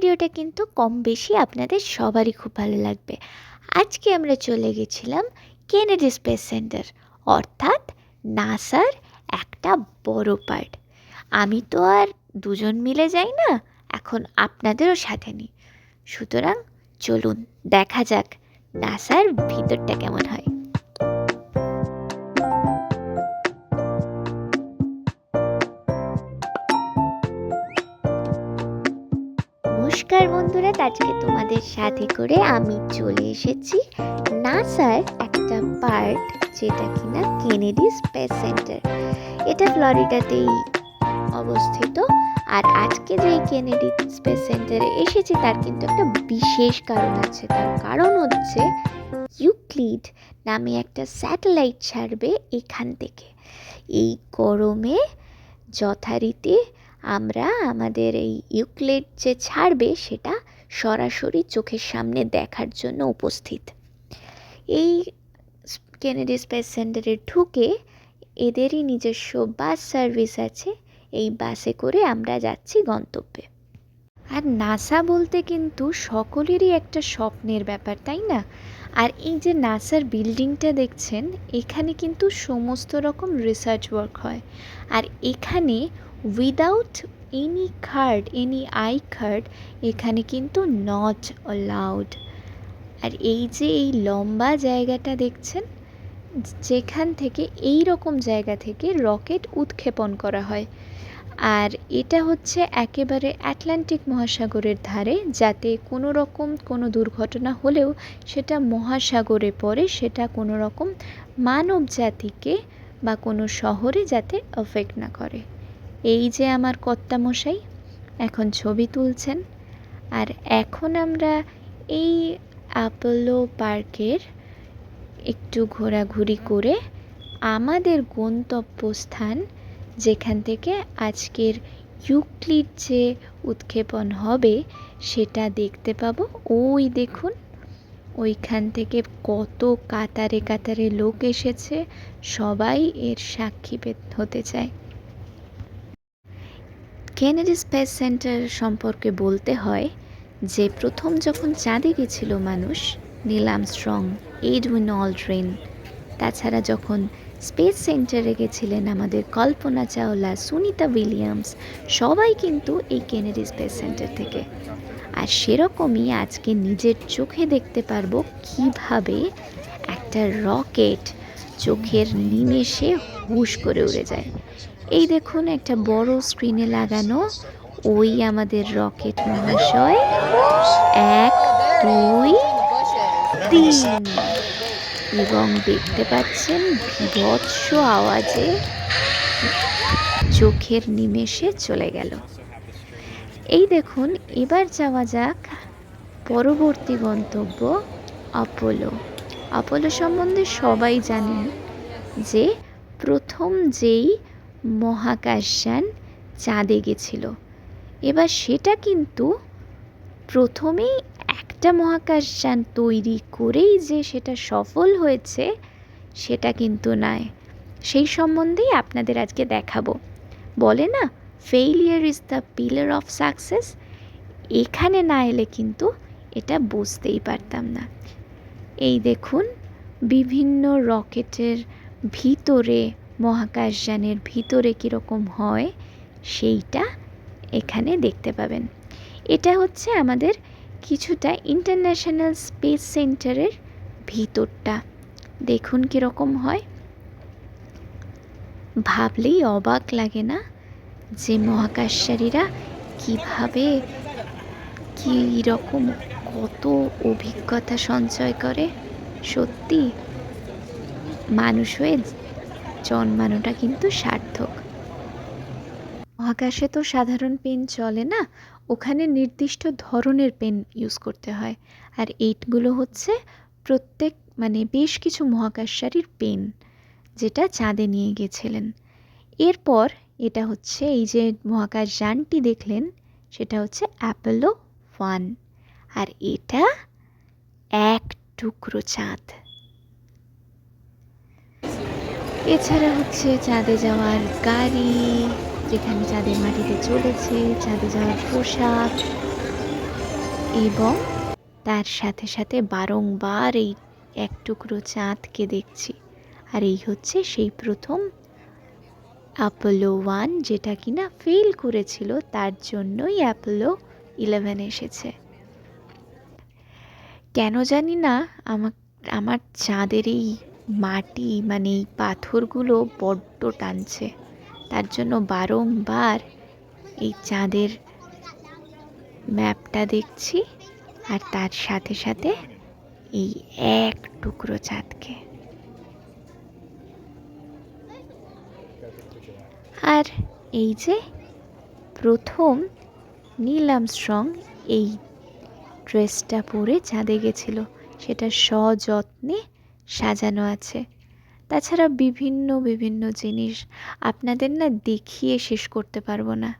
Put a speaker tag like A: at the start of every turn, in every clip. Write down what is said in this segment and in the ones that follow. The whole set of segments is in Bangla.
A: ভিডিওটা কিন্তু কম বেশি আপনাদের সবারই খুব ভালো লাগবে। আজকে আমরা চলে গেছিলাম কেনেডি স্পেস সেন্টার, অর্থাৎ নাসার একটা বড় পার্ট। আমি তো আর দুজন মিলে যাই না, এখন আপনাদেরও সাথে নিই। সুতরাং চলুন, দেখা যাক নাসার ভিতরটা কেমন হয়। নমস্কার বন্ধুরা, আজকে তোমাদের সাথে করে আমি চলে এসেছি নাসার একটা পার্ট যেটা কিনা কেনেডি স্পেস সেন্টার। এটা ফ্লোরিডাতেই অবস্থিত আর আজকে যে কেনেডি স্পেস সেন্টারে এসেছি তার কিন্তু একটা বিশেষ কারণ আছে। তার কারণ হচ্ছে ইউক্লিড নামে একটা স্যাটেলাইট ছাড়বে এখান থেকে। এই গরমে যথারীতি আমরা আমাদের এই ইউক্লিড যে ছাড়বে সেটা সরাসরি চোখের সামনে দেখার জন্য উপস্থিত। এই কেনেডি স্পেস সেন্টারে ঢুকে এদেরই নিজস্ব বাস সার্ভিস আছে, এই বাসে করে আমরা যাচ্ছি গন্তব্যে। আর নাসা বলতে কিন্তু সকলেরই একটা স্বপ্নের ব্যাপার, তাই না? আর এই যে নাসার বিল্ডিংটা দেখছেন, এখানে কিন্তু সমস্ত রকম রিসার্চ ওয়ার্ক হয়। আর এখানে without any card any I card এখানে কিন্তু নট অ্যালাউড আর এই যে এই লম্বা জায়গাটা দেখছেন, যেখান থেকে এই রকম জায়গা থেকে রকেট উৎক্ষেপণ করা হয়। আর এটা হচ্ছে একেবারে অ্যাটলান্টিক মহাসাগরের ধারে, যাতে কোনো রকম কোনো দুর্ঘটনা হলেও সেটা মহাসাগরে পড়ে, সেটা কোনো রকম মানব জাতিকে বা কোনো শহরে যাতে অফেক্ট না করে। এই যে আমার কর্তামশাই, এখন ছবি তুলছেন। আর এখন আমরা এই অ্যাপোলো পার্কের একটু ঘোরাঘুরি করে আমাদের গন্তব্যস্থান, যেখান থেকে আজকের ইউক্লিড যে উৎক্ষেপণ হবে, সেটা দেখতে পাবো। ওই দেখুন, ওইখান থেকে কত কাতারে কাতারে লোক এসেছে, সবাই এর সাক্ষী হতে চায়। কেনেডি স্পেস সেন্টার সম্পর্কে বলতে হয় যে প্রথম যখন চাঁদে গেছিল মানুষ, নীল আমস্ট্রং, এডউইন অলড্রেন তাছাড়া যখন স্পেস সেন্টারে গেছিলেন আমাদের কল্পনা চাওলা, সুনিতা উইলিয়ামস, সবাই কিন্তু এই কেনেডি স্পেস সেন্টার থেকে। আর সেরকমই আজকে নিজের চোখে দেখতে পারব কীভাবে একটা রকেট চোখের নিমেষে হুশ করে উড়ে যায়। এই দেখুন একটা বড় স্ক্রিনে লাগানো ওই আমাদের রকেট মহাশয়। এক, দুই, তিন। এবং দেখতে পাচ্ছেন বিভৎস আওয়াজে চোখের নিমেষে চলে গেল। এই দেখুন, এবার যাওয়া যাক পরবর্তী গন্তব্য অপোলো অপোলো সম্বন্ধে সবাই জানেন যে প্রথম যেই মহাকাশযান চাঁদে গেছিল। এবার সেটা কিন্তু প্রথমেই একটা মহাকাশযান তৈরি করেই যে সেটা সফল হয়েছে, সেটা কিন্তু নয়। সেই সম্বন্ধেই আপনাদের আজকে দেখাবো। বলে না failure is the pillar of success এখানে না এলে কিন্তু এটা বুঝতেই পারতাম না। এই দেখুন, বিভিন্ন রকেটের ভিতরে মহাকাশযানের ভিতরে কীরকম হয় সেইটা এখানে দেখতে পাবেন। এটা হচ্ছে আমাদের কিছুটা ইন্টারন্যাশনাল স্পেস সেন্টারের ভিতরটা। দেখুন কীরকম হয়। ভাবলেই অবাক লাগে না যে মহাকাশচারীরা কীভাবে কী রকম কত অভিজ্ঞতা সঞ্চয় করে। সত্যি মানুষ হয়ে জন্মানোটা কিন্তু সার্থক। মহাকাশে তো সাধারণ পেন চলে না, ওখানে নির্দিষ্ট ধরনের পেন ইউজ করতে হয়। আর এইটগুলো হচ্ছে প্রত্যেক মানে বেশ কিছু মহাকাশচারীর পেন যেটা চাঁদে নিয়ে গেছিলেন এরপর এটা হচ্ছে এই যে মহাকাশ যানটি দেখলেন, সেটা হচ্ছে অ্যাপোলো ওয়ান। আর এটা এক টুকরো চাঁদ। এছাড়া হচ্ছে চাঁদে যাওয়ার গাড়ি, যেখানে চাঁদের মাটিতে চলেছে, চাঁদে যাওয়ার পোশাক এবং তার সাথে সাথে বারংবার এই এক টুকরো চাঁদকে দেখছি। আর এই হচ্ছে সেই প্রথম অ্যাপোলো ওয়ান যেটা কিনা ফেল করেছিল, তার জন্যই অ্যাপোলো ইলেভেন এসেছে। কেন জানি না, আমার আমার চাঁদের এই মাটি মানে এই পাথরগুলো বড্ড টানছে। তার জন্য বারংবার এই চাঁদের ম্যাপটা দেখছি আর তার সাথে সাথে এই এক টুকরো চাঁদকে। আর এই যে প্রথম নীল আমস্ট্রং এই ড্রেসটা পরে চাঁদে গেছিল। সেটা সযত্নে সাজানো আছে। তাছাড়া বিভিন্ন বিভিন্ন জিনিস আপনাদের না দেখিয়ে শেষ করতে পারব না।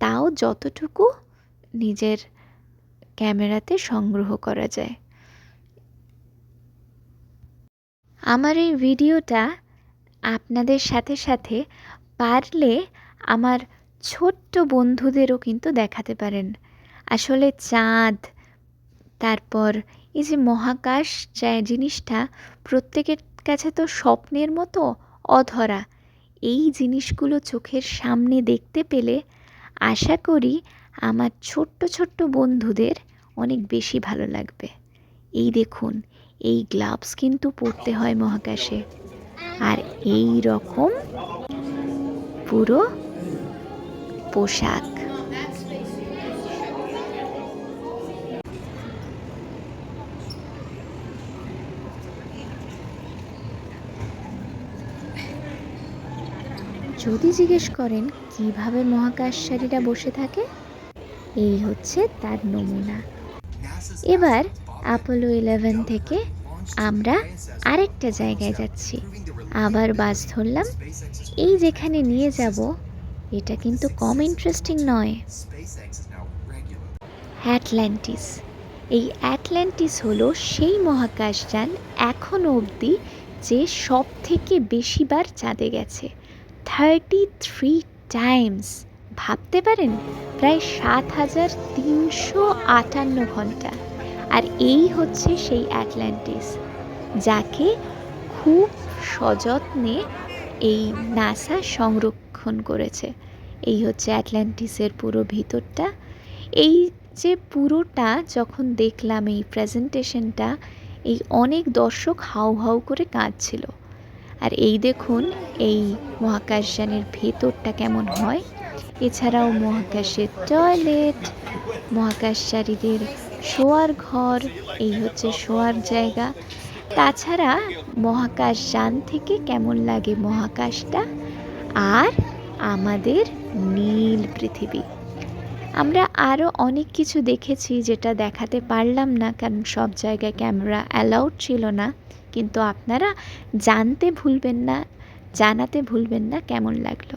A: তাও যতটুকু নিজের ক্যামেরাতে সংগ্রহ করা যায়। আমার এই ভিডিওটা আপনাদের সাথে সাথে পারলে আমার ছোট্ট বন্ধুদেরও কিন্তু দেখাতে পারেন। আসলে চাঁদ, তারপর এই যে মহাকাশ যা জিনিসটা প্রত্যেকের কাছে তো স্বপ্নের মতো অধরা। এই জিনিসগুলো চোখের সামনে দেখতে পেলে আশা করি আমার ছোট্ট ছোট্ট বন্ধুদের অনেক বেশি ভালো লাগবে। এই দেখুন, এই গ্লাভস কিন্তু পরতে হয় মহাকাশে। আর এই রকম পুরো পোশাক। যদি জিজ্ঞেস করেন কীভাবে মহাকাশচারীরা বসে থাকে, এই হচ্ছে তার নমুনা। এবার অ্যাপোলো ইলেভেন থেকে আমরা আরেকটা জায়গায় যাচ্ছি। আবার বাস ধরলাম। এই যেখানে নিয়ে যাব, এটা কিন্তু কম ইন্টারেস্টিং নয়। অ্যাটল্যান্টিস এই অ্যাটল্যান্টিস হলো সেই মহাকাশযান এখনও অবধি যে সব থেকে বেশিবার চাঁদে গেছে। থার্টি থ্রি টাইমস ভাবতে পারেন? প্রায় সাত হাজার তিনশো আটান্ন ঘণ্টা। আর এই হচ্ছে সেই অ্যাটল্যান্টিস যাকে খুব সযত্নে এই নাসা সংরক্ষণ করেছে। এই হচ্ছে অ্যাটল্যান্টিসের পুরো ভিতরটা। এই যে পুরোটা, যখন দেখলাম এই প্রেজেন্টেশনটা, এই অনেক দর্শক হাউ হাউ করে কাঁদছিল। আর এই দেখুন, এই মহাকাশযানের ভেতরটা কেমন হয়। এছাড়াও মহাকাশের টয়লেট, মহাকাশচারীদের শোয়ার ঘর, এই হচ্ছে শোয়ার জায়গা। তাছাড়া মহাকাশযান থেকে কেমন লাগে মহাকাশটা? আর আমাদের নীল পৃথিবী। আমরা আরও অনেক কিছু দেখেছি যেটা দেখাতে পারলাম না, কারণ সব জায়গায় ক্যামেরা অ্যালাউড ছিল না। কিন্তু আপনারা জানতে ভুলবেন না, জানাতে ভুলবেন না কেমন লাগল।